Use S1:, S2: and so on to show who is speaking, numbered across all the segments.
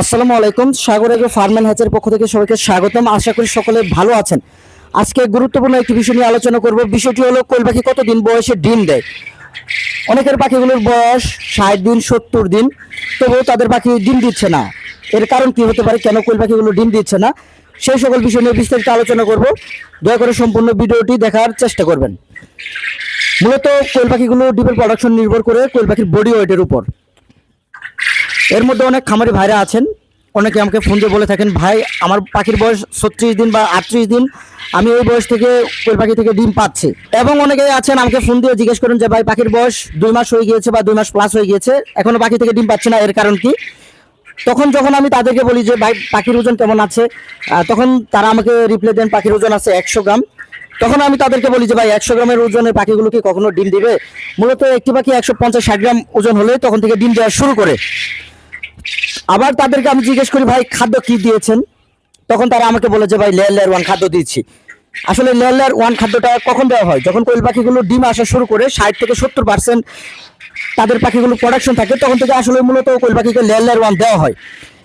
S1: আসসালামু আলাইকুম। Sagar agro farm and হ্যাচের পক্ষ থেকে সবাইকে স্বাগতম। আশা করি সকলে ভালো আছেন। আজকে গুরুত্বপূর্ণ একটি বিষয় নিয়ে আলোচনা করব। বিষয়টি হলো কোয়েল পাখি কতদিন বয়সে ডিম দেয়? অনেকের পাখিগুলোর বয়স ষাট দিন, সত্তর দিন। তবুও তাদের পাখি ডিম দিচ্ছে না। এর কারণ কি হতে পারে? কেন কোয়েল পাখিগুলো ডিম দিচ্ছে না? সেই সকল বিষয় নিয়ে বিস্তারিত আলোচনা করব। দয়া করে সম্পূর্ণ ভিডিওটি দেখার চেষ্টা করবেন। মূলত কোয়েল পাখিগুলো ডিমের প্রোডাকশন নির্ভর করে কোয়েল পাখির বডি ওয়েটের উপর। এর মধ্যে অনেক খামারি ভাইরা আছেন। অনেকে আমাকে ফোন দিয়ে বলে থাকেন, ভাই, আমার পাখির বয়স ছত্রিশ দিন বা আটত্রিশ দিন। আমি ওই বয়স থেকে কোয়েল পাখি থেকে ডিম পাচ্ছি। এবং অনেকে আছেন, আমাকে ফোন দিয়ে জিজ্ঞেস করেন যে, ভাই, পাখির বয়স দুই মাস হয়ে গিয়েছে বা দুই মাস প্লাস হয়ে গিয়েছে। এখনও পাখি থেকে ডিম পাচ্ছে না, এর কারণ কি? তখন যখন আমি তাদেরকে বলি যে, ভাই, পাখির ওজন কেমন আছে? তখন তারা আমাকে রিপ্লাই দেন, পাখির ওজন আছে একশো গ্রাম। তখন আমি তাদেরকে বলি যে, ভাই, একশো গ্রামের ওজনের পাখিগুলো কি কখনো ডিম দিবে? মূলত একটি পাখি একশো পঞ্চাশ ষাট গ্রাম ওজন হলে তখন থেকে ডিম দেওয়া শুরু করে। আবার তাদেরকে আমি জিজ্ঞেস করি, ভাই, খাদ্য কি দিয়েছেন? তখন তারা আমাকে বলে যে, ভাই, লেয়ার লেয়ার ওয়ান খাদ্য দিয়েছি। আসলে লেয়ার লেয়ার ওয়ান খাদ্যটা কখন দেওয়া হয়? যখন কোয়েল পাখিগুলো ডিম আসা শুরু করে ষাট থেকে সত্তর পার্সেন্ট তাদের পাখিগুলো প্রোডাকশন থাকে, তখন থেকে আসলে মূলত কোয়েল পাখিকে লেয়ার লেয়ার ওয়ান দেওয়া হয়।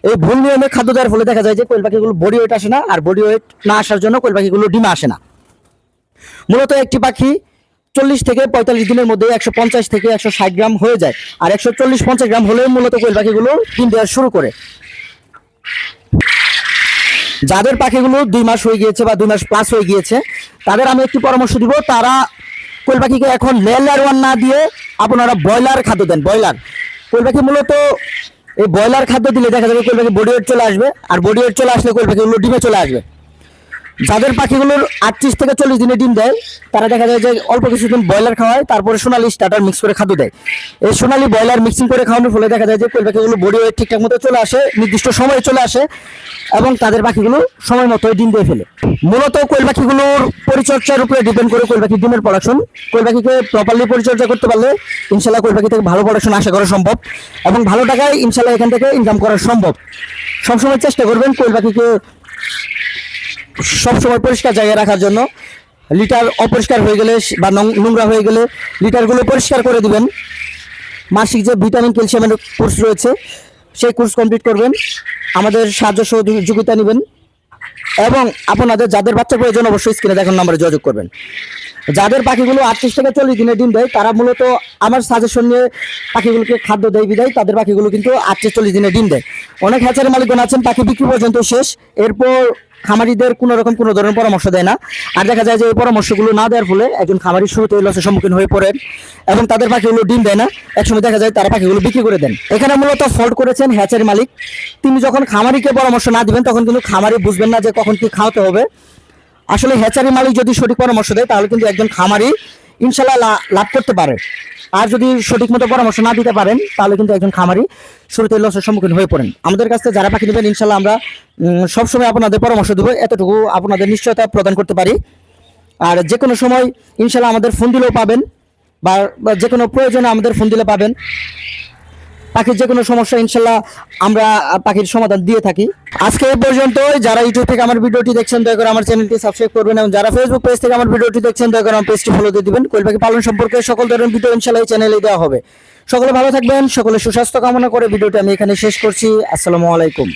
S1: এই ভুল নিয়মে খাদ্য দেওয়ার ফলে দেখা যায় যে কোয়েল পাখিগুলো বডি ওয়েট আসে না, আর বডি ওয়েট না আসার জন্য কোয়েল পাখিগুলো ডিমে আসে না। মূলত একটি পাখি চল্লিশ থেকে পঁয়তাল্লিশ দিনের মধ্যে একশো পঞ্চাশ থেকে একশো ষাট গ্রাম হয়ে যায়। আর একশো চল্লিশ পঞ্চাশ গ্রাম হলেও মূলত কোয়েল পাখিগুলো ডিম দেওয়া শুরু করে। যাদের পাখিগুলো দুই মাস হয়ে গিয়েছে বা দুই মাস প্লাস হয়ে গিয়েছে, তাদের আমি একটি পরামর্শ দিব, তারা কোয়েল পাখিকে এখন লেয়ার ওয়ান না দিয়ে আপনারা ব্রয়লার খাদ্য দেন, ব্রয়লার। কোয়েল পাখি মূলত এই ব্রয়লার খাদ্য দিলে দেখা যাবে কোয়েল পাখি বডি ওয়েট চলে আসবে, আর বডি ওয়েট চলে আসলে কোয়েল পাখিগুলো ডিমে চলে আসবে। যাদের পাখিগুলোর আটত্রিশ থেকে চল্লিশ দিনে ডিম দেয়, তারা দেখা যায় যে অল্প কিছুদিন ব্রয়লার খাওয়ায়, তারপরে সোনালি স্টার্টার মিক্স করে খাদ্য দেয়। এই সোনালি ব্রয়লার মিক্সিং করে খাওয়ানোর ফলে দেখা যায় যে কোয়েল পাখিগুলো বডি ওয়েট ঠিকঠাক মতো চলে আসে, নির্দিষ্ট সময়ে চলে আসে, এবং তাদের পাখিগুলো সময় মতো ডিম দিয়ে ফেলে। মূলত কোয়েল পাখিগুলোর পরিচর্যার উপরে ডিপেন্ড করে কোয়েল পাখির ডিমের প্রোডাকশন কোয়েল পাখিকে প্রপারলি পরিচর্যা করতে পারলে ইনশাল্লাহ কোয়েল পাখি থেকে ভালো প্রোডাকশন আশা করা সম্ভব, এবং ভালো টাকায় ইনশাল্লাহ এখান থেকে ইনকাম করা সম্ভব। সবসময় চেষ্টা করবেন কোয়েল পাখিকে সবসময় পরিষ্কার জায়গায় রাখার জন্য। লিটার অপরিষ্কার হয়ে গেলে বা নোংরা হয়ে গেলে লিটারগুলো পরিষ্কার করে দিবেন। মাসিক যে ভিটামিন, ক্যালসিয়ামের কোর্স রয়েছে, সেই কোর্স কমপ্লিট করবেন। আমাদের সাহায্য সহযোগিতা নেবেন। এবং আপনাদের যাদের বাচ্চা প্রয়োজন, অবশ্যই স্ক্রিনে দেখার নম্বরে যোগাযোগ করবেন। যাদের পাখিগুলো আটত্রিশ থেকে চল্লিশ দিনে ডিম দেয়, তারা মূলত আমার সাজেশন নিয়ে পাখিগুলোকে খাদ্য দেয়, বিদায়। তাদের পাখিগুলো কিন্তু আটত্রিশ চল্লিশ দিনে ডিম দেয়। অনেক হ্যাচারি মালিকগণ আছেন, পাখি বিক্রি পর্যন্ত শেষ। এরপর খামারিদের কোনো রকম কোনো ধরনের পরামর্শ দেয় না। আর দেখা যায় যে এই পরামর্শগুলো না দেওয়ার ফলে একজন খামারি শুরুতে লসের সম্মুখীন হয়ে পড়েন এবং তাদের পাখিগুলো ডিম দেয় না। একসময় দেখা যায় তারা পাখিগুলো বিক্রি করে দেন। এখানে মূলত ফল্ট করেছেন হ্যাচের মালিক। তিনি যখন খামারিকে পরামর্শ না দিবেন, তখন কিন্তু খামারি বুঝবেন না যে কখন কি খাওয়াতে হবে। আসলে হ্যাচারি মালিক যদি সঠিক পরামর্শ দেয়, তাহলে কিন্তু একজন খামারি ইনশাল্লাহ লাভ করতে পারে। আর যদি সঠিক মতো পরামর্শ না দিতে পারেন, তাহলে কিন্তু একজন খামারি শুরুতে লসের সম্মুখীন হয়ে পড়েন। আমাদের কাছ থেকে যারা পাখি নেবেন ইনশাল্লাহ আমরা সবসময় আপনাদের পরামর্শ দেবো। এতটুকু আপনাদের নিশ্চয়তা প্রদান করতে পারি। আর যে কোনো সময় ইনশাল্লাহ আমাদের ফোন দিলেও পাবেন, বা যে কোনো প্রয়োজনে আমাদের ফোন দিলে পাবেন। পাখির যে কোনো সমস্যা, ইনশাল্লাহ আমরা পাখির সমাধান দিয়ে থাকি। আজকে এই পর্যন্ত যারা ইউটিউব থেকে আমার ভিডিওটি দেখছেন, দয়া করে আমার চ্যানেলটি সাবস্ক্রাইব করবেন এবং যারা ফেসবুক পেজ থেকে আমার ভিডিওটি দেখছেন, দয়া করে আমার পেজটি ফলো দিয়ে দিবেন। কোয়েল পাখি পালন সম্পর্কে সকল ধরনের ভিডিও ইনশাল্লাহ এই চ্যানেলে দেওয়া হবে। সকলে ভালো থাকবেন, সকলে সুস্বাস্থ্য কামনা করে ভিডিওটি আমি এখানে শেষ করছি। আসসালামু আলাইকুম।